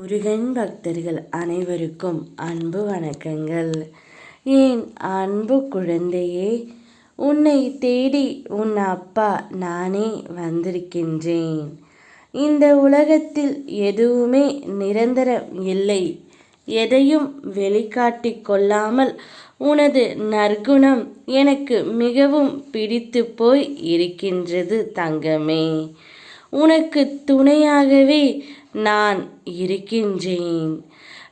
முருகன் பக்தர்கள் அனைவருக்கும் அன்பு வணக்கங்கள். என் அன்பு குழந்தையே உன்னை தேடி உன் அப்பா நானே வந்திருக்கின்றேன். இந்த உலகத்தில் எதுவுமே நிரந்தரம் இல்லை. எதையும் வெளிக்காட்டிக் கொள்ளாமல் உனது நற்குணம் எனக்கு மிகவும் பிடித்து போய் இருக்கின்றது தங்கமே. உனக்கு துணையாகவே நான் இருக்கின்றேன்.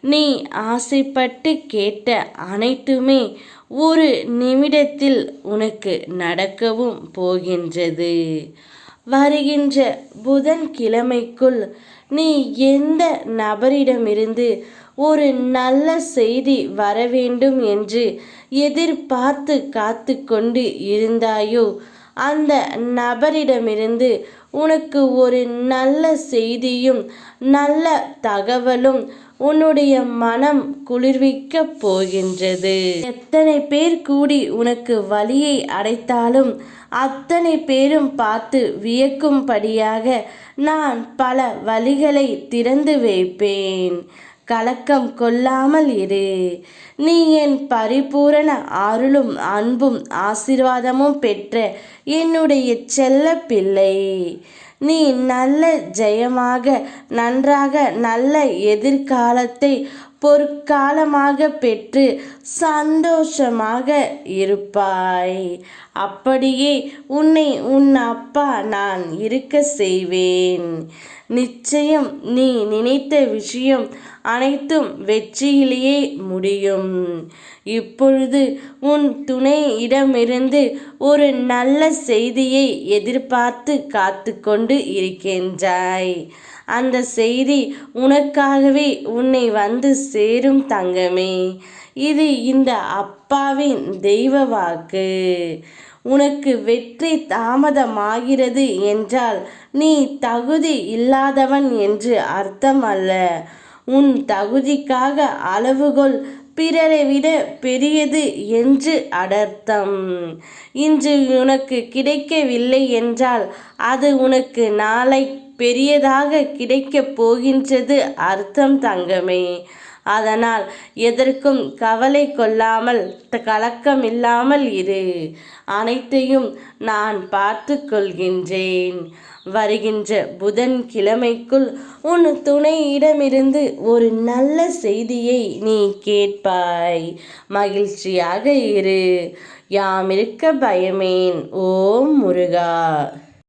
நீ ஆசைப்பட்டு கேட்ட அனைத்துமே ஒரு நிமிடத்தில் உனக்கு நடக்கவும் போகின்றது. வருகின்ற புதன்கிழமைக்குள் நீ எந்த நபரிடமிருந்து ஒரு நல்ல செய்தி வர வேண்டும் என்று எதிர்பார்த்து காத்து கொண்டு இருந்தாயோ அந்த நபரிடமிருந்து உனக்கு ஒரு நல்ல செய்தியும் நல்ல தகவலும் உன்னுடைய மனம் குளிர்விக்க போகின்றது. எத்தனை பேர் கூடி உனக்கு வழியை அடைத்தாலும் அத்தனை பேரும் பார்த்து வியக்கும்படியாக நான் பல வழிகளை திறந்து வைப்பேன். கலக்கம் கொள்ளாமல் இரு. நீ என் பரிபூரண அருளும் அன்பும் ஆசிர்வாதமும் பெற்ற என்னுடைய செல்ல பிள்ளை. நீ நல்ல ஜெயமாக நன்றாக நல்ல எதிர்காலத்தை பொற்காலமாக பெற்று சந்தோஷமாக இருப்பாய். அப்படியே உன்னை உன் அப்பா நான் இருக்க செய்வேன். நிச்சயம் நீ நினைத்த விஷயம் அனைத்தும் வெற்றியிலேயே முடியும். இப்பொழுது உன் துணையிடமிருந்து ஒரு நல்ல செய்தியை எதிர்பார்த்து காத்து கொண்டு இருக்கின்றாய். அந்த செய்தி உனக்காகவே உன்னை வந்து சேரும் தங்கமே. இது இந்த அப்பாவின் தெய்வ வாக்கு. உனக்கு வெற்றி தாமதமாகிறது என்றால் நீ தகுதி இல்லாதவன் என்று அர்த்தம் அல்ல உன் தகுதிக்காக அளவுகோல் பிறரை விட பெரியது என்று அடர்த்தம். இன்று உனக்கு கிடைக்கவில்லை என்றால் அது உனக்கு நாளை பெரியதாக கிடைக்கப் போகின்றது அர்த்தம் தங்கமே. அதனால் எதற்கும் கவலை கொள்ளாமல் கலக்கம் இல்லாமல் இரு. அனைத்தையும் நான் பார்த்து கொள்கின்றேன். வருகின்ற புதன் கிழமைக்குள் உன் துணையிடமிருந்து ஒரு நல்ல செய்தியை நீ கேட்பாய். மகிழ்ச்சியாக இரு. யாமிருக்க பயமேன் ஓம் முருகா.